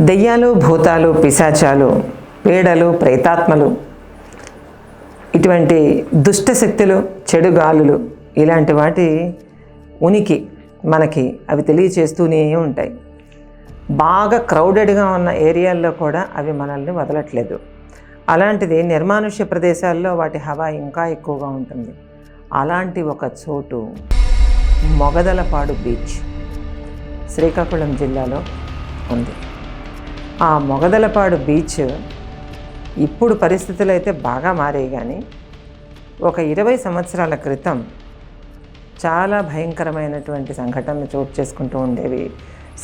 దెయ్యాలు భూతాలు పిశాచాలు పీడలు ప్రేతాత్మలు ఇటువంటి దుష్ట శక్తులు చెడు గాలులు ఇలాంటి వాటి ఉనికి మనకి అవి తెలియచేస్తూనే ఉంటాయి. బాగా క్రౌడెడ్గా ఉన్న ఏరియాల్లో కూడా అవి మనల్ని వదలట్లేదు. అలాంటిది నిర్మానుష్య ప్రదేశాల్లో వాటి హవా ఇంకా ఎక్కువగా ఉంటుంది. అలాంటి ఒక చోటు మొగదలపాడు బీచ్ శ్రీకాకుళం జిల్లాలో ఉంది. ఆ మొగదలపాడు బీచ్ ఇప్పుడు పరిస్థితులు అయితే బాగా మారాయి కానీ ఒక ఇరవై సంవత్సరాల క్రితం చాలా భయంకరమైనటువంటి సంఘటనలు చోటు చేసుకుంటూ ఉండేవి.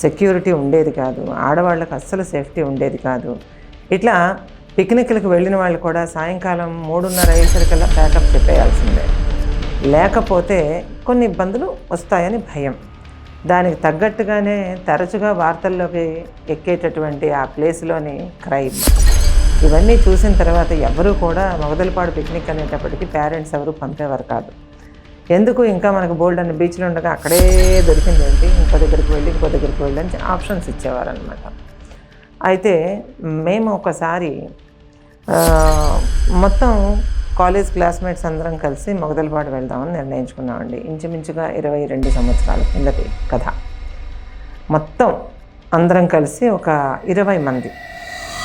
సెక్యూరిటీ ఉండేది కాదు ఆడవాళ్ళకి అస్సలు సేఫ్టీ ఉండేది కాదు. ఇట్లా పిక్నిక్లకు వెళ్ళిన వాళ్ళు కూడా సాయంకాలం మూడున్నర అయ్యేసరికల్లా ప్యాకప్ చెప్పేయాల్సిందే. లేకపోతే కొన్ని ఇబ్బందులు వస్తాయని భయం. దానికి తగ్గట్టుగానే తరచుగా వార్తల్లోకి ఎక్కేటటువంటి ఆ ప్లేస్లోని క్రైమ్. ఇవన్నీ చూసిన తర్వాత ఎవరు కూడా మొగదలపాడు పిక్నిక్ అనేటప్పటికీ పేరెంట్స్ ఎవరు పంపేవారు కాదు. ఎందుకు ఇంకా మనకు బోల్డ్ అనే బీచ్లు ఉండగా అక్కడే దొరికింది ఏంటి? ఇంకో దగ్గరికి వెళ్ళి ఇంకో దగ్గరికి వెళ్ళి అని ఆప్షన్స్ ఇచ్చేవారు అనమాట అయితే మేము ఒకసారి మొత్తం కాలేజ్ క్లాస్మేట్స్ అందరం కలిసి మొగదలపాటు వెళ్దామని నిర్ణయించుకున్నామండి. ఇంచుమించుగా ఇరవై రెండు సంవత్సరాల కిందటి కథ. మొత్తం అందరం కలిసి ఒక ఇరవై మంది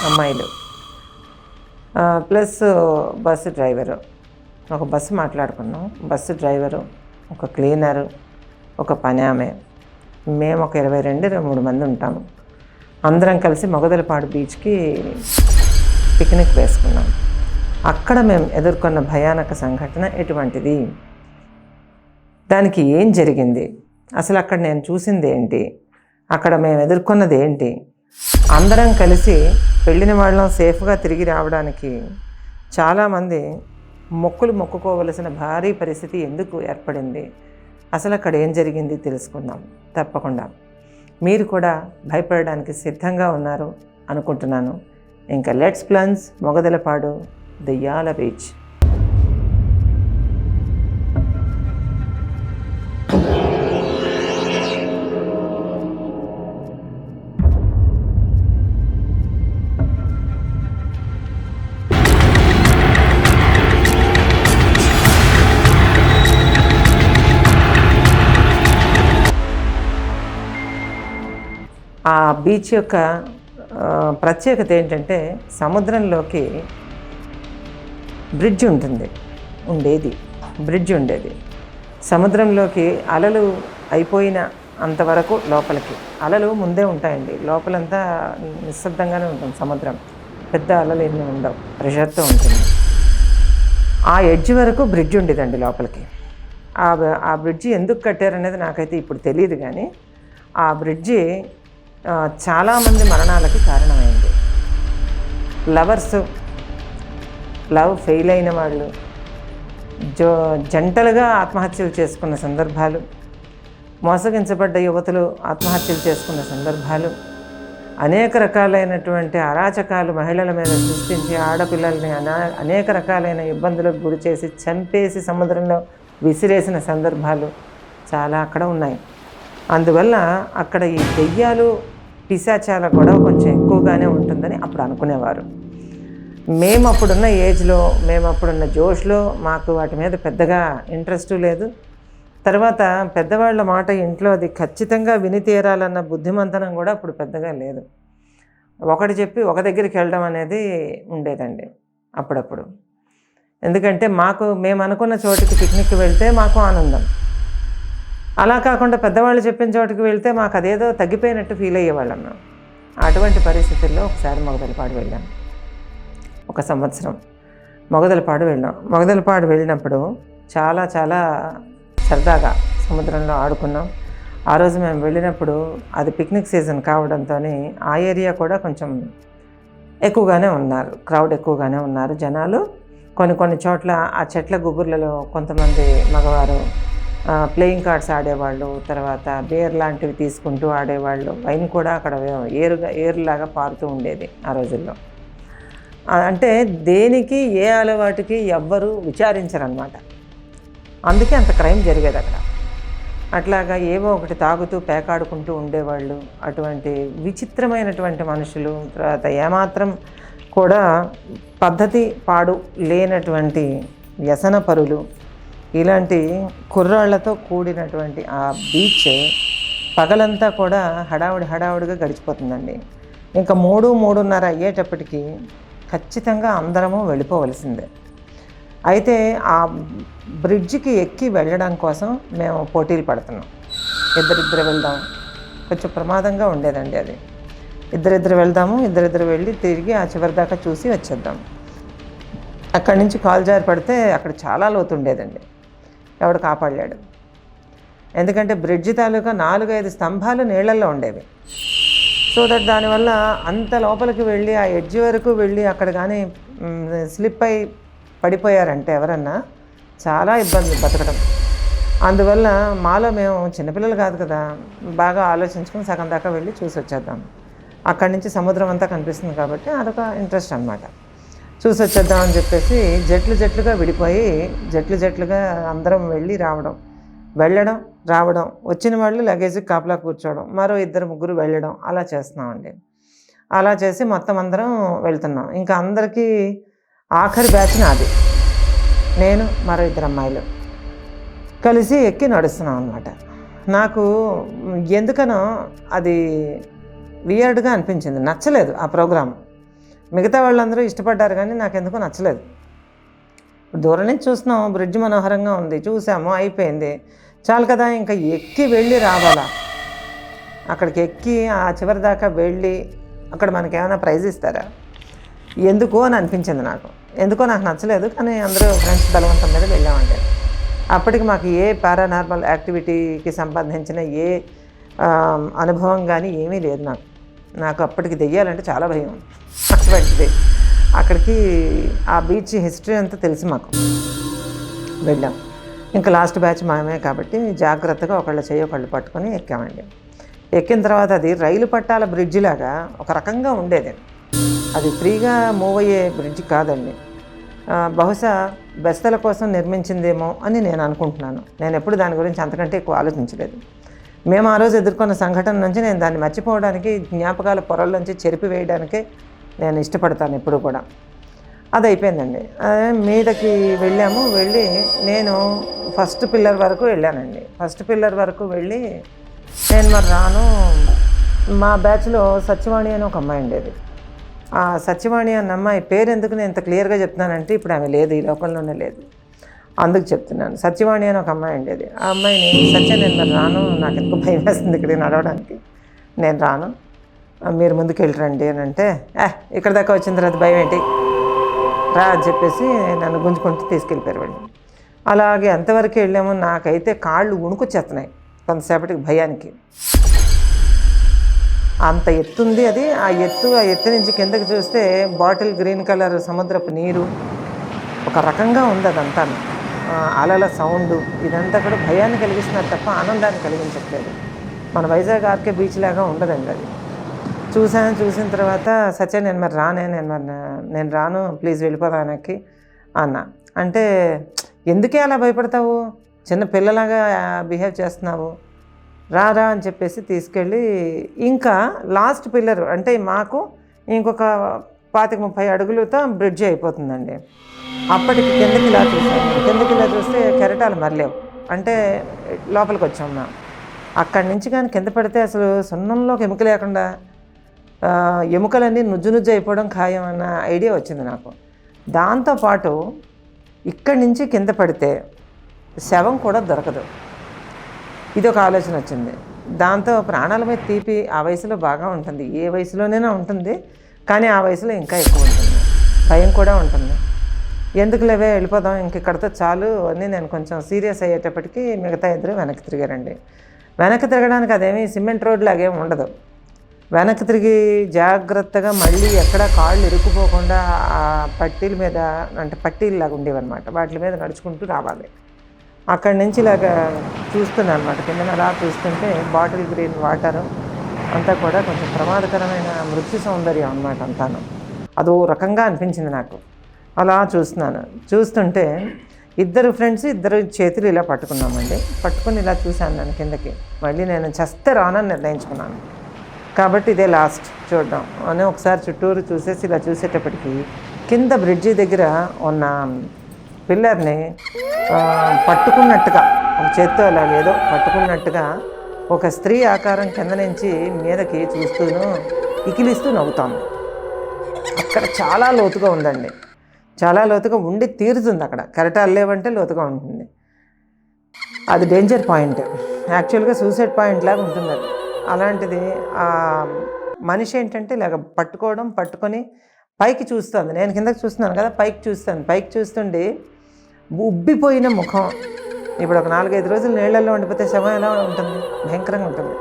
అమ్మాయిలు. Plus bus driver. ఒక బస్సు మాట్లాడుకున్నాం. బస్సు డ్రైవరు ఒక క్లీనరు ఒక పని ఆమె మేము ఒక ఇరవై రెండు ఇరవై మూడు మంది ఉంటాము అందరం కలిసి మొగదలపాడు బీచ్కి పిక్నిక్ వేసుకున్నాం. అక్కడ మేము ఎదుర్కొన్న భయానక సంఘటన ఎటువంటిది? దానికి ఏం జరిగింది? అసలు అక్కడ నేను చూసింది ఏంటి? అక్కడ మేము ఎదుర్కొన్నది ఏంటి? అందరం కలిసి వెళ్ళిన వాళ్ళం సేఫ్గా తిరిగి రావడానికి చాలామంది మొక్కులు మొక్కుకోవలసిన భారీ పరిస్థితి ఎందుకు ఏర్పడింది? అసలు అక్కడ ఏం జరిగింది తెలుసుకుందాం. తప్పకుండా. మీరు కూడా భయపడడానికి సిద్ధంగా ఉన్నారు అనుకుంటున్నాను. ఇంకా లెట్స్ ప్లన్స్ మొగదలపాడు. దెయ్యాల బీచ్ ఆ బీచ్ యొక్క ప్రత్యేకత ఏంటంటే సముద్రంలోకి బ్రిడ్జ్ ఉంటుంది ఉండేది బ్రిడ్జ్ ఉండేది. సముద్రంలోకి అలలు అయిపోయిన అంతవరకు లోపలికి. అలలు ముందే ఉంటాయండి లోపలంతా నిశ్శబ్దంగానే ఉంటుంది సముద్రం. పెద్ద అలలు ఎన్ని ఉండవు ప్రెషర్తో ఉంటుంది. ఆ ఎడ్జ్ వరకు బ్రిడ్జ్ ఉండేదండి లోపలికి. ఆ ఆ బ్రిడ్జి ఎందుకు కట్టారనేది నాకైతే ఇప్పుడు తెలియదు కానీ ఆ బ్రిడ్జి చాలామంది మరణాలకి కారణమైంది. లవర్స్ లవ్ ఫెయిల్ అయిన వాళ్ళు జో జంటలుగా ఆత్మహత్యలు చేసుకున్న సందర్భాలు మోసగించబడ్డ యువతులు ఆత్మహత్యలు చేసుకున్న సందర్భాలు అనేక రకాలైనటువంటి అరాచకాలు మహిళల మీద సృష్టించి ఆడపిల్లల్ని అనా అనేక రకాలైన ఇబ్బందులకు గురి చేసి చంపేసి సముద్రంలో విసిరేసిన సందర్భాలు చాలా అక్కడ ఉన్నాయి. అందువల్ల అక్కడ ఈ దెయ్యాలు పిశాచాల గొడవ కొంచెం ఎక్కువగానే ఉంటుందని అప్పుడు అనుకునేవారు. మేము అప్పుడున్న ఏజ్లో మేము అప్పుడున్న జోష్లో మాకు వాటి మీద పెద్దగా ఇంట్రెస్ట్ లేదు. తర్వాత పెద్దవాళ్ళ మాట ఇంట్లో అది ఖచ్చితంగా విని తీరాలన్న బుద్ధిమంతనం కూడా అప్పుడు పెద్దగా లేదు. ఒకటి చెప్పి ఒక దగ్గరికి వెళ్ళడం అనేది ఉండేదండి అప్పుడప్పుడు. ఎందుకంటే మాకు మేము అనుకున్న చోటికి పిక్నిక్ వెళ్తే మాకు ఆనందం. అలా కాకుండా పెద్దవాళ్ళు చెప్పిన చోటుకి వెళ్తే మాకు అదేదో తగ్గిపోయినట్టు ఫీల్ అయ్యేవాళ్ళం మేము. అటువంటి పరిస్థితుల్లో ఒకసారి మొగదలపాడు వెళ్ళాము ఒక సంవత్సరం. మొగదలపాడు వెళ్ళాం మొగదలపాడు వెళ్ళినప్పుడు చాలా చాలా సరదాగా సముద్రంలో ఆడుకున్నాం. ఆ రోజు మేము వెళ్ళినప్పుడు అది పిక్నిక్ సీజన్ కావడంతో ఆ ఏరియా కూడా కొంచెం ఎక్కువగానే ఉన్నారు. క్రౌడ్ ఎక్కువగానే ఉన్నారు జనాలు. కొన్ని కొన్ని చోట్ల ఆ చెట్ల గుబుర్లలో కొంతమంది మగవారు ప్లేయింగ్ కార్డ్స్ ఆడేవాళ్ళు తర్వాత బేర్ లాంటివి తీసుకుంటూ ఆడేవాళ్ళు వైన్ కూడా అక్కడ ఏరుగా ఏరులాగా పారుతూ ఉండేది ఆ రోజుల్లో. అంటే దేనికి ఏ అలవాటుకి ఎవ్వరూ విచారించరనమాట అందుకే అంత క్రైమ్ జరిగేది అక్కడ. అట్లాగా ఏవో ఒకటి తాగుతూ పేకాడుకుంటూ ఉండేవాళ్ళు అటువంటి విచిత్రమైనటువంటి మనుషులు తర్వాత ఏమాత్రం కూడా పద్ధతి పాడు లేనటువంటి వ్యసన పరులు ఇలాంటి కుర్రాళ్ళతో కూడినటువంటి ఆ బీచ్ పగలంతా కూడా హడావుడి హడావుడిగా గడిచిపోతుందండి. ఇంకా మూడు మూడున్నర అయ్యేటప్పటికి ఖచ్చితంగా అందరము వెళ్ళిపోవలసిందే. అయితే ఆ బ్రిడ్జికి ఎక్కి వెళ్ళడం కోసం మేము పోటీలు పడుతున్నాం. ఇద్దరిద్దరు వెళ్దాం. కొంచెం ప్రమాదంగా ఉండేదండి అది. ఇద్దరిద్దరు వెళ్దాము ఇద్దరిద్దరు వెళ్ళి తిరిగి ఆ చివరి దాకా చూసి వచ్చేద్దాం. అక్కడి నుంచి కాల్ జారి పడితే అక్కడ చాలా లోతు ఉండేదండి. ఎవడు కాపాడలేడు. ఎందుకంటే బ్రిడ్జి తాలూకా నాలుగైదు స్తంభాలు నీళ్ళల్లో ఉండేవి. సో దట్ దానివల్ల అంత లోపలికి వెళ్ళి ఆ ఎడ్జ్ వరకు వెళ్ళి అక్కడ కానీ స్లిప్ అయి పడిపోయారంటే ఎవరన్నా చాలా ఇబ్బంది బతకడం. అందువల్ల మాలో మేము చిన్నపిల్లలు కాదు కదా బాగా ఆలోచించుకుని సగం దాకా వెళ్ళి చూసి వచ్చేద్దాం అక్కడి నుంచి సముద్రం అంతా కనిపిస్తుంది కాబట్టి అదొక ఇంట్రెస్ట్ అనమాట చూసి వచ్చేద్దాం అని చెప్పేసి జట్లు జట్లుగా విడిపోయి జట్లు జట్లుగా అందరం వెళ్ళి రావడం. వెళ్ళడం రావడం వచ్చిన వాళ్ళు లగేజ్ కాపలా కూర్చోవడం మరో ఇద్దరు ముగ్గురు వెళ్ళడం అలా చేస్తున్నామండి. అలా చేసి మొత్తం అందరం వెళ్తున్నాం. ఇంకా అందరికీ ఆఖరి బ్యాచ్ నాది. నేను మరో ఇద్దరు అమ్మాయిలు. కలిసి ఎక్కి నడుస్తున్నాం అనమాట నాకు ఎందుకనో అది వియర్డ్గా అనిపించింది. నచ్చలేదు ఆ ప్రోగ్రామ్. మిగతా వాళ్ళందరూ ఇష్టపడ్డారు కానీ నాకు ఎందుకో నచ్చలేదు. దూరం నుంచి చూస్తున్నాం బ్రిడ్జ్ మనోహరంగా ఉంది చూసాము అయిపోయింది. చాలు కదా ఇంకా ఎక్కి వెళ్ళి రావాలా? అక్కడికి ఎక్కి ఆ చివరి దాకా వెళ్ళి అక్కడ మనకి ఏమైనా ప్రైజ్ ఇస్తారా? ఎందుకో అని అనిపించింది నాకు. ఎందుకో నాకు నచ్చలేదు కానీ అందరూ ఫ్రెండ్స్ బలవంతం మీద వెళ్ళామంటే అప్పటికి మాకు ఏ పారానార్మల్ యాక్టివిటీకి సంబంధించిన ఏ అనుభవం కానీ ఏమీ లేదు నాకు. నాకు అప్పటికి దెయ్యాలంటే చాలా భయం. అటువంటిది. అక్కడికి ఆ బీచ్ హిస్టరీ అంతా తెలుసు మాకు. వెళ్ళాం. ఇంకా లాస్ట్ బ్యాచ్ మామే కాబట్టి జాగ్రత్తగా ఒకళ్ళ చేయి ఒకళ్ళు పట్టుకొని ఎక్కామండి. ఎక్కిన తర్వాత అది రైలు పట్టాల బ్రిడ్జ్ లాగా ఒక రకంగా ఉండేది. అది ఫ్రీగా మూవ్ అయ్యే బ్రిడ్జ్ కాదండి. బహుశా బెస్తల కోసం నిర్మించిందేమో అని నేను అనుకుంటున్నాను. నేను ఎప్పుడు దాని గురించి అంతకంటే ఎక్కువ ఆలోచించలేదు. మేము ఆ రోజు ఎదుర్కొన్న సంఘటన నుంచి నేను దాన్ని మర్చిపోవడానికి జ్ఞాపకాల పొరల నుంచి చెరిపి వేయడానికే నేను ఇష్టపడతాను ఎప్పుడు కూడా. అది అయిపోయిందండి అదే మీదకి వెళ్ళాము. వెళ్ళి నేను ఫస్ట్ పిల్లర్ వరకు వెళ్ళానండి. ఫస్ట్ పిల్లర్ వరకు వెళ్ళి నేను మరి రాను. మా బ్యాచ్లో సత్యవాణి అని ఒక అమ్మాయి ఉండేది. ఆ సత్యవాణి అన్న అమ్మాయి పేరు ఎందుకు నేను ఇంత క్లియర్గా చెప్తున్నానంటే ఇప్పుడు ఆమె లేదు ఈ లోకంలోనే లేదు. అందుకు చెప్తున్నాను. సత్యవాణి అని ఒక అమ్మాయి ఉండేది. ఆ అమ్మాయిని సత్య నేను మరి రాను. నాకు ఎందుకు భయం వేస్తుంది ఇక్కడ నడవడానికి. నేను రాను. మీరు ముందుకు వెళ్ళరండి అని అంటే ఏ ఇక్కడ దాకా వచ్చిన తర్వాత భయం ఏంటి? రా అని చెప్పేసి నన్ను గుంజుకుంటూ తీసుకెళ్ళిపోయారు వాళ్ళు. అలాగే ఎంతవరకు వెళ్ళామో. నాకైతే కాళ్ళు వణుకొచ్చేస్తున్నాయి కొంతసేపటికి భయానికి. అంత ఎత్తుంది అది. ఆ ఎత్తు ఆ ఎత్తు నుంచి కిందకి చూస్తే బాటిల్ గ్రీన్ కలర్ సముద్రపు నీరు ఒక రకంగా ఉంది అదంతా. అలల సౌండ్ ఇదంతా కూడా భయాన్ని కలిగిస్తున్నారు తప్ప ఆనందాన్ని కలిగించట్లేదు. మన వైజాగ్ ఆర్కే బీచ్ లాగా ఉండదండి అది. చూసాను చూసిన తర్వాత సత్య నేను మరి రానే నేను మరి నేను రాను ప్లీజ్ వెళ్ళిపోదా వెనక్కి అన్న. అంటే ఎందుకే అలా భయపడతావు? చిన్న పిల్లలాగా బిహేవ్ చేస్తున్నావు. రా రా అని చెప్పేసి తీసుకెళ్ళి ఇంకా లాస్ట్ పిల్లర్ అంటే మాకు ఇంకొక పాతిక ముప్పై అడుగులతో బ్రిడ్జ్ అయిపోతుందండి. అప్పటికి కిందకి ఇలా చూసాము కిందకి ఇలా చూస్తే కెరటాలు మరలేవు. అంటే లోపలికి వచ్చాం మేము. అక్కడి నుంచి కానీ కింద పడితే అసలు సున్నంలో కెమిక లేకుండా ఎముకలన్నీ నుజ్జు నుజ్జు అయిపోవడం ఖాయం అన్న ఐడియా వచ్చింది నాకు. దాంతోపాటు ఇక్కడి నుంచి కింద పడితే శవం కూడా దొరకదు. ఇది ఒక ఆలోచన వచ్చింది. దాంతో ప్రాణాల మీద తీపి ఆ వయసులో బాగా ఉంటుంది. ఏ వయసులోనైనా ఉంటుంది కానీ ఆ వయసులో ఇంకా ఎక్కువ ఉంటుంది. భయం కూడా ఉంటుంది. ఎందుకు లేవే వెళ్ళిపోదాం ఇంక ఇక్కడితో చాలు అని నేను కొంచెం సీరియస్ అయ్యేటప్పటికి మిగతా ఇద్దరు వెనక్కి తిరిగారండి. వెనక్కి తిరగడానికి అదేమీ సిమెంట్ రోడ్ లాగే ఉండదు. వెనక్కి తిరిగి జాగ్రత్తగా మళ్ళీ ఎక్కడ కాళ్ళు ఇరుక్కుపోకుండా ఆ పట్టీల మీద అంటే పట్టీలు లాగా ఉండేవన్నమాట. వాటి మీద నడుచుకుంటూ రావాలి. అక్కడి నుంచి ఇలాగ చూస్తున్నాను అనమాట కింద అలా చూస్తుంటే బాటిల్ గ్రీన్ వాటర్ అంతా కూడా కొంచెం ప్రమాదకరమైన మృత్యు సౌందర్యం అనమాట అంతాను. అదో రకంగా అనిపించింది నాకు. అలా చూస్తున్నాను. చూస్తుంటే ఇద్దరు ఫ్రెండ్స్ ఇద్దరు చేతులు ఇలా పట్టుకున్నామండి. పట్టుకుని ఇలా చూశాను నేను కిందకి. మళ్ళీ నేను చస్తే రానని నిర్ణయించుకున్నాను. కాబట్టి ఇదే లాస్ట్ చూడడం అని ఒకసారి చుట్టూరు చూసేసి ఇలా చూసేటప్పటికి కింద బ్రిడ్జి దగ్గర ఉన్న పిల్లర్ని పట్టుకున్నట్టుగా ఒక చేత్తో అలా ఏదో పట్టుకున్నట్టుగా ఒక స్త్రీ ఆకారం కింద నుంచి మీదకి చూస్తూను ఇకిలిస్తూ నవ్వుతాను అక్కడ చాలా లోతుగా ఉందండి. చాలా లోతుగా ఉండి తీరుతుంది అక్కడ. కరెక్ట్ లేవంటే లోతుగా ఉంటుంది. అది డేంజర్ పాయింట్ యాక్చువల్గా సూసైడ్ పాయింట్ లాగా ఉంటుంది అది అలాంటిది ఆ మనిషి ఏంటంటే ఇలాగ పట్టుకోవడం పట్టుకొని పైకి చూస్తుంది. నేను కిందకి చూస్తున్నాను కదా పైకి చూస్తాను. పైకి చూస్తుండి ఉబ్బిపోయిన ముఖం. ఇప్పుడు ఒక నాలుగైదు రోజులు నీళ్ళల్లో ఉండిపోతే శవం ఎలా ఉంటుంది? భయంకరంగా ఉంటుంది.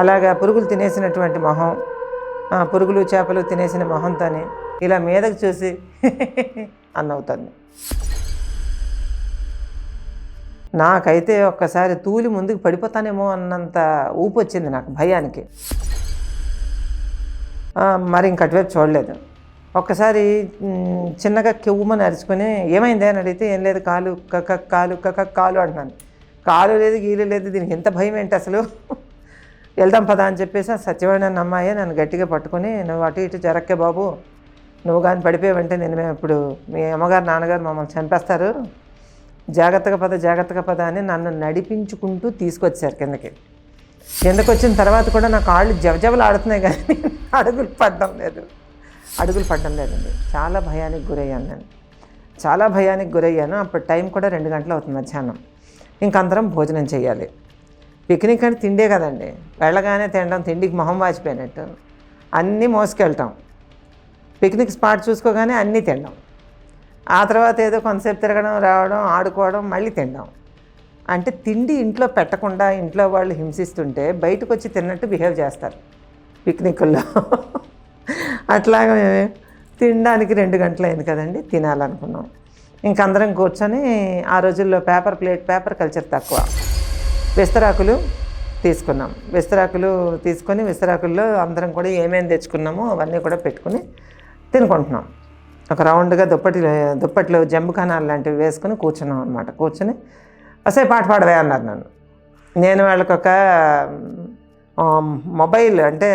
అలాగా పురుగులు తినేసినటువంటి మొహం పురుగులు చేపలు తినేసిన మొహంతోనే ఇలా మీదకి చూసి అన్నవుతుంది. నాకైతే ఒక్కసారి తూలి ముందుకు పడిపోతానేమో అన్నంత ఊపు వచ్చింది నాకు భయానికి. మరి ఇంక అటువైపు చూడలేదు. ఒక్కసారి చిన్నగా కెవ్వుమని అరుచుకొని ఏమైంది? అని అడిగితే ఏం లేదు కాలు కక్క కాలు కక్క కాలు అంటున్నాను. కాలు లేదు గీలు లేదు దీనికి ఎంత భయం ఏంటి అసలు? వెళ్దాం పదా అని చెప్పేసి ఆ సత్యవాడిని అమ్మాయి నన్ను గట్టిగా పట్టుకొని నువ్వు అటు ఇటు జరక్కే బాబు నువ్వు కానీ పడిపోయావంటే నేను మేము ఇప్పుడు మీ అమ్మగారు నాన్నగారు మమ్మల్ని చంపేస్తారు. జాగ్రత్తగా పద జాగ్రత్తగా పద అని నన్ను నడిపించుకుంటూ తీసుకొచ్చారు కిందకి. కిందకు వచ్చిన తర్వాత కూడా నా కాళ్ళు జవజవలు ఆడుతున్నాయి కానీ అడుగులు పడడం లేదు. అడుగులు పడడం లేదండి. చాలా భయానికి గురయ్యాను నేను. చాలా భయానికి గురయ్యాను. అప్పుడు టైం కూడా రెండు గంటలు అవుతుంది మధ్యాహ్నం. ఇంకందరం భోజనం చేయాలి. పిక్నిక్ అంటే తిండే కదండి. వెళ్ళగానే తినడం తిండికి మొహం వాచిపోయినట్టు. అన్నీ మోసుకెళ్ళటం పిక్నిక్ స్పాట్ చూసుకోగానే అన్నీ తినడం. ఆ తర్వాత ఏదో కొంతసేపు తిరగడం రావడం ఆడుకోవడం మళ్ళీ తినడం. అంటే తిండి ఇంట్లో పెట్టకుండా ఇంట్లో వాళ్ళు హింసిస్తుంటే బయటకు వచ్చి తిన్నట్టు బిహేవ్ చేస్తారు పిక్నిక్ల్లో అట్లాగే తినడానికి రెండు గంటలు అయింది కదండి తినాలనుకున్నాం. ఇంకందరం కూర్చొని ఆ రోజుల్లో పేపర్ ప్లేట్ పేపర్ కల్చర్ తక్కువ. విస్తరాకులు తీసుకున్నాం. విస్తరాకులు తీసుకొని విస్తరాకుల్లో అందరం కూడా ఏమేమి తెచ్చుకున్నామో అవన్నీ కూడా పెట్టుకుని తినుకుంటున్నాం. ఒక రౌండ్గా దుప్పటి దుప్పట్లు జంబుకానాలు లాంటివి వేసుకుని కూర్చున్నాం అనమాట కూర్చుని అసే పాట పాడవే అన్నారు నన్ను. నేను వాళ్ళకి ఒక మొబైల్ అంటే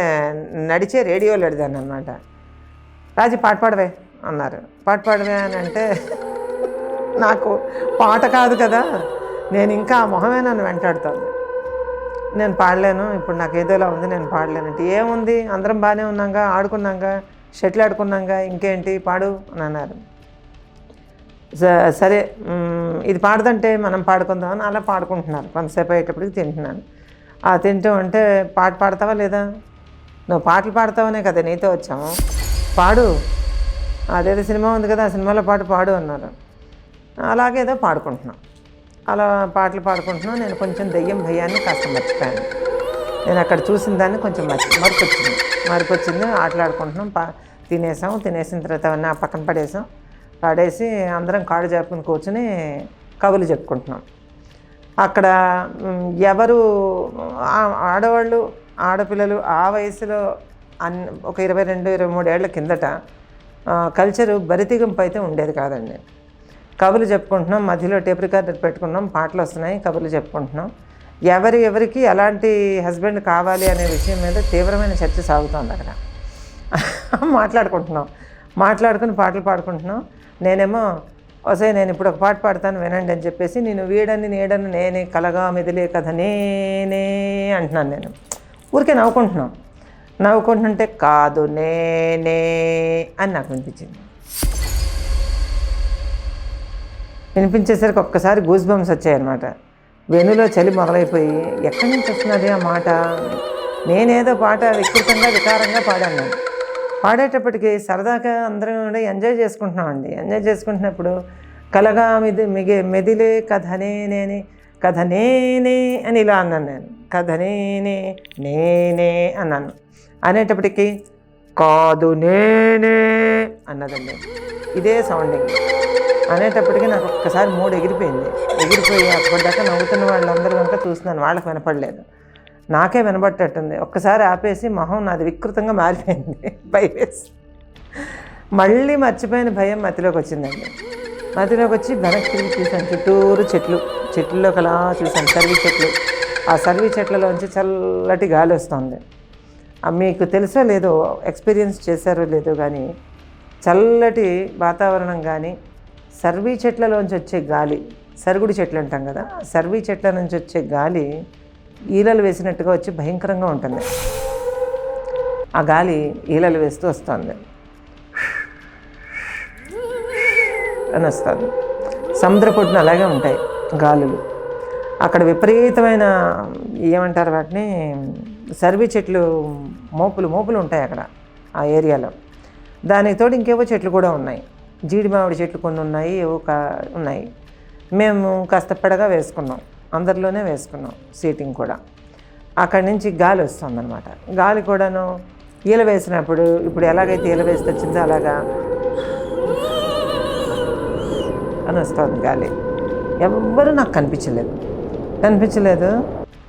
నడిచే రేడియోలు అడిగాను అనమాట రాజు పాట పాడవే అన్నారు. పాట పాడవే అని అంటే నాకు పాట కాదు కదా నేను ఇంకా ఆ మొహమే నన్ను వెంటాడుతుంది. నేను పాడలేను ఇప్పుడు నాకు ఏదోలా ఉంది నేను పాడలేనంటే ఏముంది? అందరం బాగానే ఉన్నాగా ఆడుకున్నాగా షటిల్ ఆడుకున్నాగా ఇంకేంటి పాడు అని అన్నారు. స- సరే ఇది పాడదంటే మనం పాడుకుందామని అలా పాడుకుంటున్నారు. కొంతసేపు అయ్యేటప్పటికి తింటున్నాను. ఆ తింటూ ఉంటే పాట పాడతావా లేదా? నువ్వు పాటలు పాడతావనే కదా నీతో వచ్చాము. పాడు. అదేదో సినిమా ఉంది కదా ఆ సినిమాలో పాట పాడు అన్నారు. అలాగే ఏదో పాడుకుంటున్నాం. అలా పాటలు పాడుకుంటున్నాం. నేను కొంచెం దెయ్యం భయాన్ని కాస్త మర్చిపోయాను. నేను అక్కడ చూసిన దాన్ని కొంచెం మర్చి మరపు మరపు వచ్చింది ఆటలాడుకుంటున్నాం. పా తినేసాం. తినేసిన తర్వాత అవన్నీ పక్కన పడేసాం. పడేసి అందరం కాడు చెప్పుకుని కూర్చుని కబుర్లు చెప్పుకుంటున్నాం. అక్కడ ఎవరు ఆడవాళ్ళు ఆడపిల్లలు ఆ వయసులో అన్ ఒక ఇరవై రెండు ఇరవై మూడు ఏళ్ళ కిందట కల్చరు బరితిగింపు అయితే ఉండేది కాదండి. కబుర్లు చెప్పుకుంటున్నాం. మధ్యలో టేప్ రికార్డర్ పెట్టుకున్నాం. పాటలు వస్తున్నాయి. కబుర్లు చెప్పుకుంటున్నాం. ఎవరి ఎవరికి ఎలాంటి హస్బెండ్ కావాలి అనే విషయం మీద తీవ్రమైన చర్చ సాగుతోంది అక్కడ. మాట్లాడుకుంటున్నాం. మాట్లాడుకుని పాటలు పాడుకుంటున్నాం. నేనేమో ఒసే నేను ఇప్పుడు ఒక పాట పాడతాను వినండి అని చెప్పేసి నేను వీడని నీడని నేనే కలగా మెదిలే కథ నేనే అంటున్నాను నేను. ఊరికే నవ్వుకుంటున్నాం. నవ్వుకుంటుంటే కాదు నేనే అని నాకు వినిపించింది. వినిపించేసరికి ఒక్కసారి గూస్ బంప్స్ వచ్చాయన్నమాట. వెనులో చలి మొదలైపోయి ఎక్కడి నుంచి వస్తున్నది ఆ మాట? నేనేదో పాట వికృతంగా వికారంగా పాడాను. పాడేటప్పటికి సరదాగా అందరం కూడా ఎంజాయ్ చేసుకుంటున్నామండి. ఎంజాయ్ చేసుకుంటున్నప్పుడు కలగా మిది మిగే మెదిలే కథనే నేనే కథ అని ఇలా అన్నాను నేను. కథనేనే నేనే అన్నాను. అనేటప్పటికీ కాదు నేనే అన్నదండి. ఇదే సౌండింగ్ అనేటప్పటికీ నాకు ఒక్కసారి మూడు ఎగిరిపోయింది. ఎగిరిపోయి అప్పటిదాకా నవ్వుతున్న వాళ్ళందరూ కనుక చూస్తున్నాను వాళ్ళకి వినపడలేదు. నాకే వినబట్టేట్టుంది ఒక్కసారి ఆపేసి మొహం నాది వికృతంగా మారిపోయింది. భయవేసి మళ్ళీ మర్చిపోయిన భయం మతిలోకి వచ్చిందండి. మధ్యలోకి వచ్చి వెనక్కి తిరిగి చూశాను. చుట్టూరు చెట్లు. చెట్లలోకి అలా చూశాను. సర్వి చెట్లు. ఆ సర్వీ చెట్లలోంచి చల్లటి గాలి వస్తుంది. మీకు తెలుసో లేదో ఎక్స్పీరియన్స్ చేశారో లేదో కానీ చల్లటి వాతావరణం కానీ సర్వీ చెట్లలోంచి వచ్చే గాలి సరుగుడు చెట్లు అంటాం కదా సర్వీ చెట్ల నుంచి వచ్చే గాలి ఈలలు వేసినట్టుగా వచ్చి భయంకరంగా ఉంటుంది. ఆ గాలి ఈలలు వేస్తూ వస్తుంది. అని వస్తుంది. సముద్రపొట్టున అలాగే ఉంటాయి గాలులు. అక్కడ విపరీతమైన ఏమంటారు వాటిని? సర్వీ చెట్లు మోపులు మోపులు ఉంటాయి అక్కడ ఆ ఏరియాలో. దానికి తోడు ఇంకేవో చెట్లు కూడా ఉన్నాయి. జీడి మామిడి చెట్లు కొన్ని ఉన్నాయి ఏవో ఉన్నాయి. మేము కాస్త పెడగా వేసుకున్నాం. అందరిలోనే వేసుకున్నాం సీటింగ్ కూడా. అక్కడి నుంచి గాలి వస్తుందన్నమాట. గాలి కూడాను ఈల వేసినప్పుడు ఇప్పుడు ఎలాగైతే ఈల వేసి వచ్చిందో అలాగా అని వస్తుంది గాలి. ఎవ్వరూ నాకు కనిపించలేదు. కనిపించలేదు.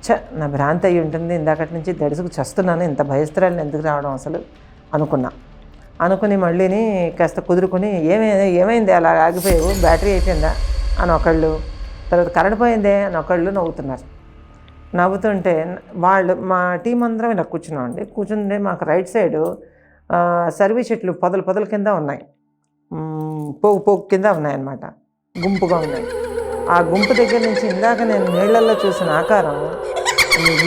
చ నా భ్రాంతి అయి ఉంటుంది. ఇందాకటి నుంచి దడుసుకు చస్తున్నాను. ఇంత భయస్త్రాలను ఎందుకు రావడం అసలు? అనుకున్నా. అనుకుని మళ్ళీని కాస్త కుదురుకుని ఏమైంది ఏమైంది? అలా ఆగిపోయావు? బ్యాటరీ అయిపోయిందా? అని ఒకళ్ళు తర్వాత కరెంట్ పోయిందే అని ఒకళ్ళు నవ్వుతున్నారు. నవ్వుతుంటే వాళ్ళు మా టీం అందరం ఇలా కూర్చున్నామండి. కూర్చుంటే మాకు రైట్ సైడు సర్వీస్ చెట్లు పొదలు పొదల కింద ఉన్నాయి. పోగు పోగు కింద ఉన్నాయన్నమాట. గుంపుగా ఉన్నాయి. ఆ గుంపు దగ్గర నుంచి ఇందాక నేను నీళ్ళల్లో చూసిన ఆకారం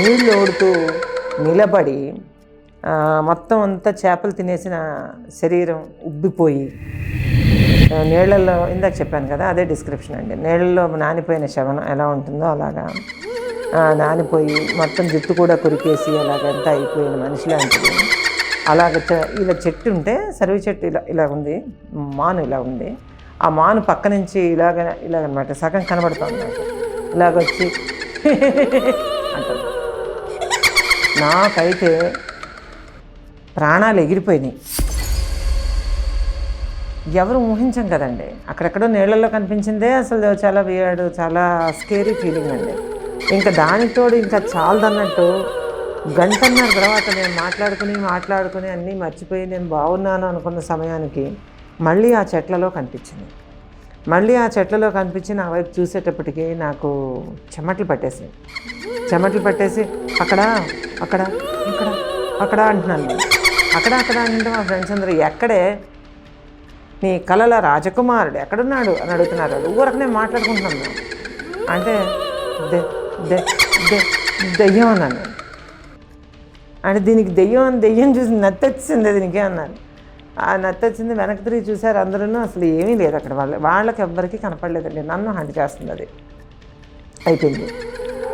నీళ్ళు ఓడుతూ నిలబడి మొత్తం అంతా చేపలు తినేసిన శరీరం ఉబ్బిపోయి నీళ్ళల్లో ఇందాక చెప్పాను కదా అదే డిస్క్రిప్షన్ అండి. నీళ్ళల్లో నానిపోయిన శవనం ఎలా ఉంటుందో అలాగా నానిపోయి మొత్తం జుట్టు కూడా కొరికేసి అలాగంతా అయిపోయిన మనిషి లాంటిది. అలాగ ఇలా చెట్టు ఉంటే సర్వి చెట్టు ఇలా ఇలా ఉంది మాను ఇలా ఉంది. ఆ మాను పక్క నుంచి ఇలాగ ఇలాగనమాట సగం కనబడుతుంది ఇలాగొచ్చి ఇలాగ వచ్చి నాకైతే ప్రాణాలు ఎగిరిపోయినాయి. ఎవరు ఊహించం కదండి. అక్కడెక్కడో నీళ్ళల్లో కనిపించిందే అసలు చాలా వియాడు చాలా స్కేరీ ఫీలింగ్ అండి. ఇంకా దానితోడు ఇంకా చాలదన్నట్టు గంటన్నర తర్వాత నేను మాట్లాడుకుని మాట్లాడుకుని అన్నీ మర్చిపోయి నేను బాగున్నాను అనుకున్న సమయానికి మళ్ళీ ఆ చెట్లలో కనిపించింది. మళ్ళీ ఆ చెట్లలో కనిపించి నా వైపు చూసేటప్పటికి నాకు చెమటలు పట్టేసి చెమటలు పట్టేసి అక్కడ అక్కడ ఇక్కడ అక్కడ అంటున్నాను నేను. అక్కడ అక్కడ అంటే మా ఫ్రెండ్స్ అందరూ ఎక్కడే? నీ కలల రాజకుమారుడు ఎక్కడున్నాడు? అని అడుగుతున్నారు. ఊరకనే మాట్లాడుకుంటున్నాం నేను మేము. అంటే దె దెయ్యం అన్నాను. అంటే దీనికి దెయ్యం అని దెయ్యం చూసి నత్తొచ్చింది దీనికి అన్నారు ఆ నత్తొచ్చింది వెనక్కి తిరిగి చూశారు అందరూ అసలు ఏమీ లేదు అక్కడ. వాళ్ళ వాళ్ళకి ఎవ్వరికీ కనపడలేదండి. నన్ను హంట్ చేస్తుంది అది అయిపోయింది.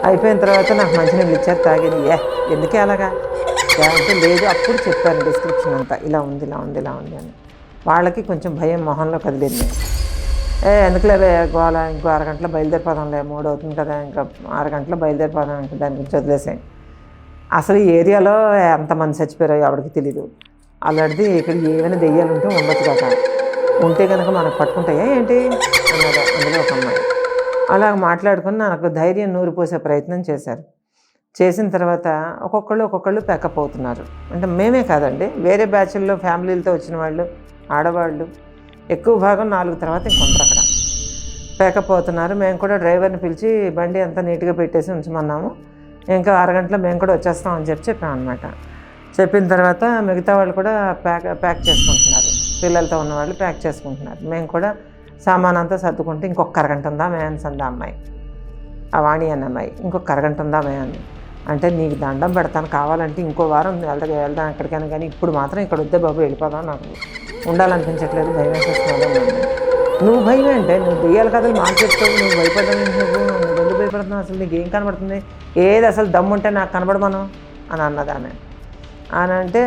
అయిపోయిన తర్వాత నాకు మంచినీళ్ళు ఇచ్చారు తాగింది ఏ ఎందుకే అలాగా? అంటే లేదు అప్పుడు చెప్పారు డిస్క్రిప్షన్ అంతా. ఇలా ఉంది ఇలా ఉంది ఇలా ఉంది అని. వాళ్ళకి కొంచెం భయం మొహంలో కదిలింది. ఏ ఎందుకులే బే, గోల ఇంకో అరగంటలో బయలుదేరిపోదాంలే మూడు అవుతుంది కదా ఇంకా అరగంటలో బయలుదేరిపోదాం ఇంకా దాని గురించి వదిలేసాయి. అసలు ఈ ఏరియాలో ఎంతమంది చచ్చిపోయారో ఎవరికి తెలీదు. అలాంటిది ఇక్కడ ఏమైనా దెయ్యాలు ఉంటే ఉండొచ్చు కదా. ఉంటే కనుక మనకు పట్టుకుంటాయా ఏంటి? అన్నది అందులో ఒక అమ్మాయి. అలా మాట్లాడుకుని నాకు ధైర్యం నూరిపోసే ప్రయత్నం చేశారు. చేసిన తర్వాత ఒక్కొక్కళ్ళు ఒక్కొక్కళ్ళు ప్యాకప్ అవుతున్నారు. అంటే మేమే కాదండి వేరే బ్యాచ్ల్లో ఫ్యామిలీలతో వచ్చిన వాళ్ళు ఆడవాళ్ళు ఎక్కువ భాగం నాలుగు తర్వాత ఇంకొంటారు అక్కడ. ప్యాకప్ అవుతున్నారు మేము కూడా డ్రైవర్ని పిలిచి బండి అంతా నీట్గా పెట్టేసి ఉంచమన్నాము. ఇంకా అరగంటలో మేము కూడా వచ్చేస్తామని చెప్పి చెప్పాం అనమాట చెప్పిన తర్వాత మిగతా వాళ్ళు కూడా ప్యాక్ ప్యాక్ చేసుకుంటున్నారు. పిల్లలతో ఉన్న వాళ్ళు ప్యాక్ చేసుకుంటున్నారు. మేము కూడా సామాన్ అంతా సర్దుకుంటే ఇంకొక అరగంట ఉందా మేన్స్ అందా అమ్మాయి. ఆ వాణి అన్న అమ్మాయి ఇంకొక అరగంట ఉందా మే అంటే నీకు దండం పెడతాను కావాలంటే ఇంకో వారం వెళ్తా వెళ్దాం ఎక్కడికైనా కానీ ఇప్పుడు మాత్రం ఇక్కడ వద్దే బాబు వెళ్ళిపోదాం నాకు ఉండాలనిపించట్లేదు భయం వేసేస్తున్నాను నువ్వు భయం అంటే నువ్వు దెయ్యాల కథలు మాకు నువ్వు భయపడ్డావు నువ్వు? ఎందుకు భయపడుతున్నావు? అసలు నీకు ఏం కనబడుతుంది? ఏది అసలు దమ్ముంటే నాకు కనబడమను? అని అన్నది ఆమె అని అంటే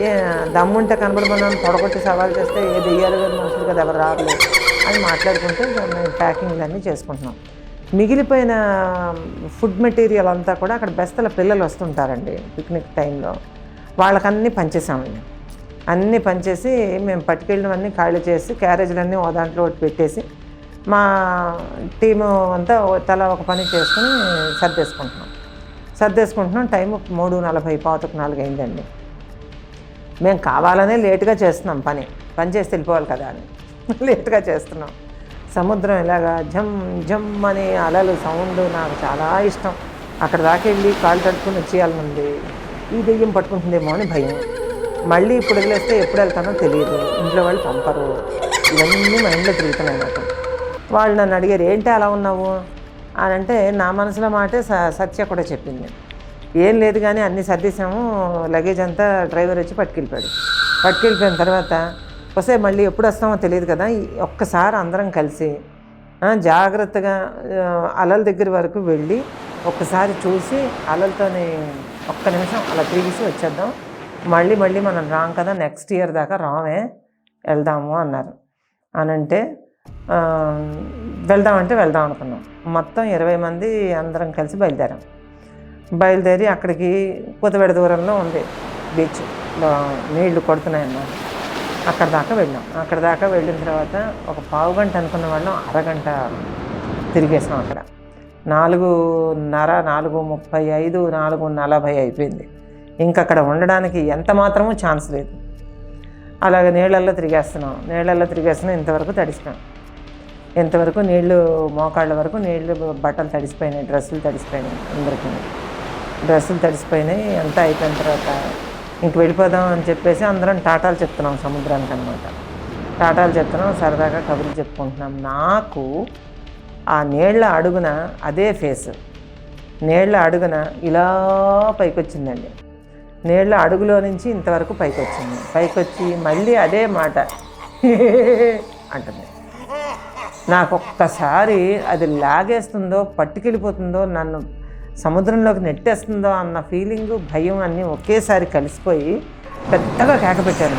ఏ దమ్ముంటే కనబడమన్నాను పొడగొట్టి సవాల్ చేస్తే ఏ దెయ్యాలు కదా మనుషులు కదా ఎవరు రావట్లేదు. అని మాట్లాడుకుంటూ మేము ప్యాకింగ్ అన్నీ చేసుకుంటున్నాం. మిగిలిపోయిన ఫుడ్ మెటీరియల్ అంతా కూడా అక్కడ బెస్తల పిల్లలు వస్తుంటారండి పిక్నిక్ టైంలో. వాళ్ళకన్నీ పంచేసామండి అన్నీ పనిచేసి మేము పట్టుకెళ్ళినవన్నీ ఖాళీ చేసి క్యారేజీలన్నీ ఓ దాంట్లో ఒకటి పెట్టేసి మా టీము అంతా తల ఒక పని చేసుకుని సర్దేసుకుంటున్నాం. సర్దేసుకుంటున్నాం. టైం మూడు నలభై పాతకు నాలుగు అయిందండి. మేము కావాలనే లేటుగా చేస్తున్నాం పని. పని చేసి వెళ్ళిపోవాలి కదా అని. లేటుగా చేస్తున్నాం. సముద్రం ఇలాగా జమ్ జమ్ అనే అలలు సౌండ్ నాకు చాలా ఇష్టం. అక్కడ దాకా వెళ్ళి కాలు తడుపుకొని వచ్చేయాలనుంది ఈ దెయ్యం పట్టుకుంటుందేమో అని భయం. మళ్ళీ ఇప్పుడు వదిలేస్తే ఎప్పుడు వెళ్తానో తెలియదు. ఇంట్లో వాళ్ళు పంపరు. ఇవన్నీ మైండ్లో తిరుగుతున్నాయి నాకు వాళ్ళు నన్ను అడిగారు ఏంటి అలా ఉన్నావు? అని అంటే నా మనసులో మాటే స- సత్య కూడా చెప్పింది. ఏం లేదు కానీ అన్ని సర్దేశాము. లగేజ్ అంతా డ్రైవర్ వచ్చి పట్టుకెళ్ళిపోయాడు. పట్టుకెళ్ళిపోయిన తర్వాత ఒకసారి మళ్ళీ ఎప్పుడు వస్తామో తెలియదు కదా. ఒక్కసారి అందరం కలిసి జాగ్రత్తగా అలల దగ్గర వరకు వెళ్ళి ఒక్కసారి చూసి అలలతోని ఒక్క నిమిషం అలా తిరిగిసి వచ్చేద్దాం. మళ్ళీ మళ్ళీ మనం రాం కదా నెక్స్ట్ ఇయర్ దాకా రామే వెళ్దాము అన్నారు. అని అంటే వెళ్దామంటే వెళ్దాం అనుకున్నాం. మొత్తం ఇరవై మంది అందరం కలిసి బయలుదేరాం. బయలుదేరి అక్కడికి కొత్తబెడ దూరంలో ఉంది బీచ్. నీళ్ళు కొడుతున్నాయన్నమాట. అక్కడ దాకా వెళ్ళాం. అక్కడ దాకా వెళ్ళిన తర్వాత ఒక పావు గంట అనుకున్న వాళ్ళం అరగంట తిరిగేసాం అక్కడ. నాలుగున్నర నాలుగు ముప్పై ఐదు నాలుగు నలభై అయిపోయింది. ఇంకా అక్కడ ఉండడానికి ఎంత మాత్రమూ ఛాన్స్ లేదు. అలాగే నీళ్ళల్లో తిరిగేస్తున్నాం. నీళ్ళల్లో తిరిగేస్తున్నాం ఇంతవరకు తడిసినాం. ఇంతవరకు నీళ్ళు మోకాళ్ళ వరకు నీళ్ళు బట్టలు తడిసిపోయినాయి డ్రెస్సులు తడిసిపోయినాయి అందరికీ. డ్రెస్సులు తడిసిపోయినాయి అంతా అయిపోయిన తర్వాత ఇంక వెళ్ళిపోదాం అని చెప్పేసి అందరం టాటాలు చెప్తున్నాం సముద్రానికి అనమాట టాటాలు చెప్తున్నాం సరదాగా కబుర్లు చెప్పుకుంటున్నాం. నాకు ఆ నీళ్ళ అడుగున అదే ఫేస్. నీళ్ళ అడుగున ఇలా పైకి వచ్చిందండి నీళ్ళ అడుగులో నుంచి ఇంతవరకు పైకి వచ్చింది పైకి వచ్చి మళ్ళీ అదే మాట అంటుంది. నాకు ఒక్కసారి అది లాగేస్తుందో పట్టుకెళ్ళిపోతుందో నన్ను సముద్రంలోకి నెట్టేస్తుందో అన్న ఫీలింగ్ భయం అన్నీ ఒకేసారి కలిసిపోయి పెద్దగా కేక పెట్టాను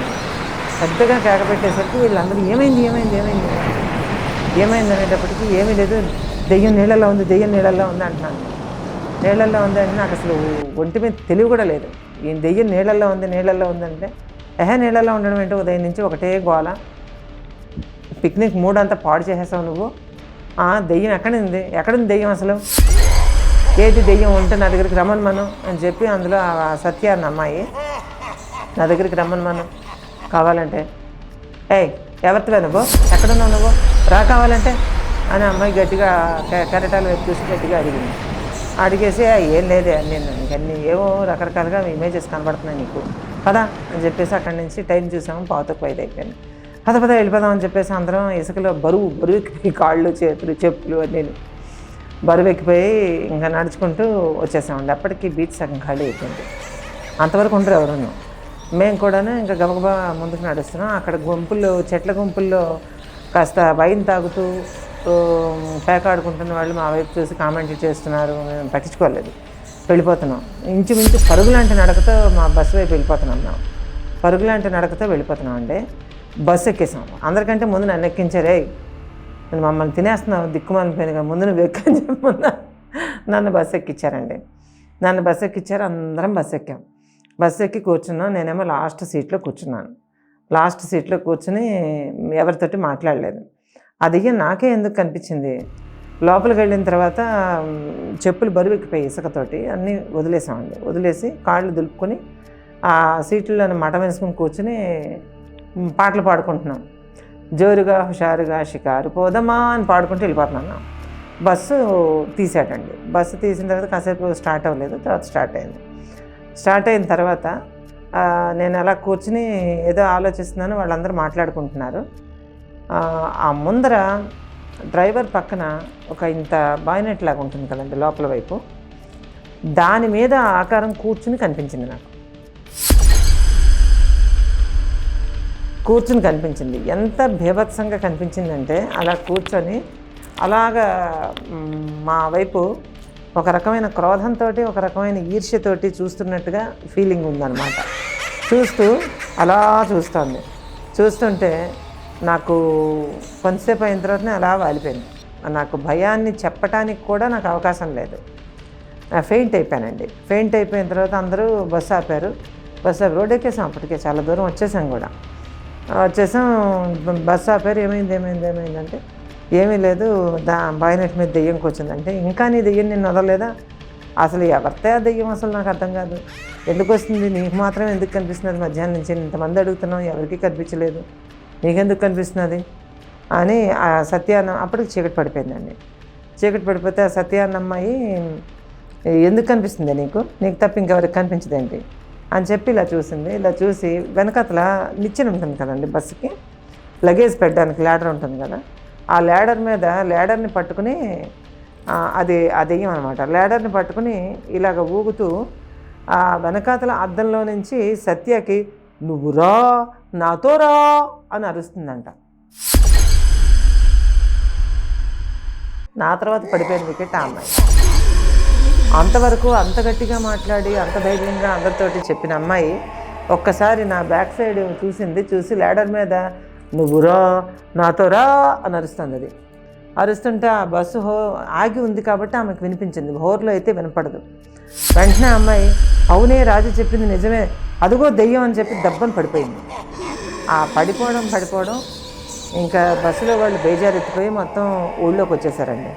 పెద్దగా కేక పెట్టేసరికి వీళ్ళందరూ ఏమైంది ఏమైంది ఏమైంది? ఏమైంది అనేటప్పటికీ ఏమీ లేదు. దెయ్యం నీళ్ళల్లో ఉంది దెయ్యం నీళ్ళల్లో ఉంది అంటున్నాను. నీళ్ళల్లో ఉంది అంటే నాకు అసలు ఒంటి మీద తెలివి కూడా లేదు. ఈ దెయ్యం నీళ్ళల్లో ఉంది నీళ్ళల్లో ఉందంటే అంటే ఎహే నీళ్ళల్లో ఉండడం ఏంటో? ఉదయం నుంచి ఒకటే గోల. పిక్నిక్ మూడంతా పాడు చేసేసావు నువ్వు. ఆ, దెయ్యం ఎక్కడుంది? ఎక్కడుంది దెయ్యం అసలు? ఏది దెయ్యం ఉంటే నా దగ్గరికి రమ్మను మనం అని చెప్పి అందులో ఆ సత్య అన్న అమ్మాయి నా దగ్గరికి రమ్మను మనం. కావాలంటే. ఏయ్ ఎవరితో నువ్వు? ఎక్కడున్నావు నువ్వు? రా కావాలంటే అని అమ్మాయి గట్టిగా కెరటాలు వైపు చూసి గట్టిగా అడిగింది. అడిగేసి ఏం లేదే నేను అన్నీ ఏవో రకరకాలుగా ఇమేజెస్ కనబడుతున్నాయి నీకు. పదా అని చెప్పేసి అక్కడి నుంచి టైం చూసాము పావుతకు ఐదు అయిపోయింది. పద పద వెళ్ళిపోదాం అని చెప్పేసి అందరం ఇసుకలో బరువు బరువు కాళ్ళు చేతులు చెప్పులు అన్నీ బరువు ఎక్కిపోయి ఇంకా నడుచుకుంటూ వచ్చేసామండి. అప్పటికి బీచ్ సగం ఖాళీ అయిపోయింది. అంతవరకు ఉండరు ఎవరును. మేము కూడాను ఇంకా గబగబా ముందుకు నడుస్తున్నాం. అక్కడ గుంపుల్లో చెట్ల గుంపుల్లో కాస్త వైన్ తాగుతూ పేకాడుకుంటున్న వాళ్ళు మా వైపు చూసి కామెంట్లు చేస్తున్నారు. మేము పట్టించుకోలేదు. వెళ్ళిపోతున్నాం. ఇంచుమించు పరుగులాంటి నడకతో మా బస్సు వైపు వెళ్ళిపోతున్నాం మేము. పరుగులాంటి నడకతో వెళ్ళిపోతున్నాం అండి. బస్సు ఎక్కేసాం. అందరికంటే ముందు నన్ను ఎక్కించారే నేను మమ్మల్ని తినేస్తున్నావు దిక్కుమాలిన పోయినగా ముందు నువ్వు ఎక్కని చెప్పమన్నా. నన్ను బస్సు ఎక్కిచ్చారండి. నన్ను బస్సు ఎక్కిచ్చారు అందరం బస్సు ఎక్కాం. బస్సు ఎక్కి కూర్చున్నాం నేనేమో లాస్ట్ సీట్లో కూర్చున్నాను. లాస్ట్ సీట్లో కూర్చుని ఎవరితోటి మాట్లాడలేదు. అది నాకే ఎందుకు కనిపించింది? లోపలికి వెళ్ళిన తర్వాత చెప్పులు బరువు ఎక్కిపోయి ఇసుకతోటి అన్నీ వదిలేసామండి. వదిలేసి కాళ్ళు దులుపుకొని ఆ సీట్లలో మఠం వేసుకుని కూర్చుని పాటలు పాడుకుంటున్నాం. జోరుగా హుషారుగా షికారు పోదమా అని పాడుకుంటూ వెళ్ళిపోతున్నాను బస్సు తీసాడండి బస్సు తీసిన తర్వాత కాసేపు స్టార్ట్ అవ్వలేదు తర్వాత స్టార్ట్ అయింది. స్టార్ట్ అయిన తర్వాత నేను అలా కూర్చుని ఏదో ఆలోచిస్తున్నాను వాళ్ళందరూ మాట్లాడుకుంటున్నారు. ఆ, ఆ ముందర డ్రైవర్ పక్కన ఒక ఇంత బాయినెట్ లాగా ఉంటుంది కదండి లోపల వైపు దాని మీద ఆకారం కూర్చుని కనిపించింది నాకు. కూర్చుని కనిపించింది. ఎంత భీభత్సంగా కనిపించిందంటే అలా కూర్చొని అలాగా మా వైపు ఒక రకమైన క్రోధంతో ఒక రకమైన ఈర్ష్యతోటి చూస్తున్నట్టుగా ఫీలింగ్ ఉందన్నమాట. చూస్తూ అలా చూస్తుంది. చూస్తుంటే నాకు కొంతసేపు అయిన తర్వాతనే అలా వాలిపోయింది. నాకు భయాన్ని చెప్పటానికి కూడా నాకు అవకాశం లేదు. ఫెయింట్ అయిపోయానండి. ఫెయింట్ అయిపోయిన తర్వాత అందరూ బస్సు ఆపారు. బస్సు ఆపి రోడ్ ఎక్కేసాం అప్పటికే చాలా దూరం వచ్చేసాం కూడా. వచ్చేసాం బస్ ఆపారు. ఏమైంది ఏమైంది ఏమైంది అంటే ఏమీ లేదు. దా బాయినెట్ మీద దెయ్యంకి వచ్చిందంటే ఇంకా నీ దెయ్యం నేను వదలలేదా? అసలు ఎవరితే ఆ దెయ్యం అసలు నాకు అర్థం కాదు. ఎందుకు వస్తుంది? నీకు మాత్రం ఎందుకు కనిపిస్తున్నది? మధ్యాహ్నం నుంచి ఇంతమంది అడుగుతున్నావు. ఎవరికి కనిపించలేదు. నీకెందుకు కనిపిస్తున్నది? అని ఆ సత్యాన్న అప్పటికి చీకటి పడిపోయిందండి. చీకటి పడిపోతే ఆ సత్యాన్నమ్మాయి ఎందుకు కనిపిస్తుంది నీకు? నీకు తప్ప ఇంకెవరికి కనిపించదేంటి? అని చెప్పి ఇలా చూసింది. ఇలా చూసి వెనకతల నిచ్చెన ఉంటుంది కదండి బస్సుకి. లగేజ్ పెట్టడానికి ల్యాడర్ ఉంటుంది కదా. ఆ ల్యాడర్ మీద ల్యాడర్ని పట్టుకుని అది అది అనమాట ల్యాడర్ని పట్టుకుని ఇలాగ ఊగుతూ ఆ వెనకాతల అద్దంలో నుంచి సత్యకి నువ్వు రా నాతో రా అని అరుస్తుందంట. నా తర్వాత పడిపోయిన వికెట్ ఆ అమ్మాయి. అంతవరకు అంత గట్టిగా మాట్లాడి అంత ధైర్యంగా అందరితోటి చెప్పిన అమ్మాయి ఒక్కసారి నా బ్యాక్ సైడ్ చూసింది చూసి ల్యాడర్ మీద నువ్వు రా నాతో రా అని అరుస్తుంది అది అరుస్తుంటే ఆ బస్సు హో ఆగి ఉంది కాబట్టి ఆమెకు వినిపించింది. హోర్లో అయితే వినపడదు. వెంటనే ఆ అమ్మాయి అవునే రాజు చెప్పింది నిజమే అదిగో దెయ్యం అని చెప్పి దెబ్బను పడిపోయింది. ఆ పడిపోవడం పడిపోవడం ఇంకా బస్సులో వాళ్ళు బేజారెత్తిపోయి మొత్తం ఊళ్ళోకి వచ్చేసారండి.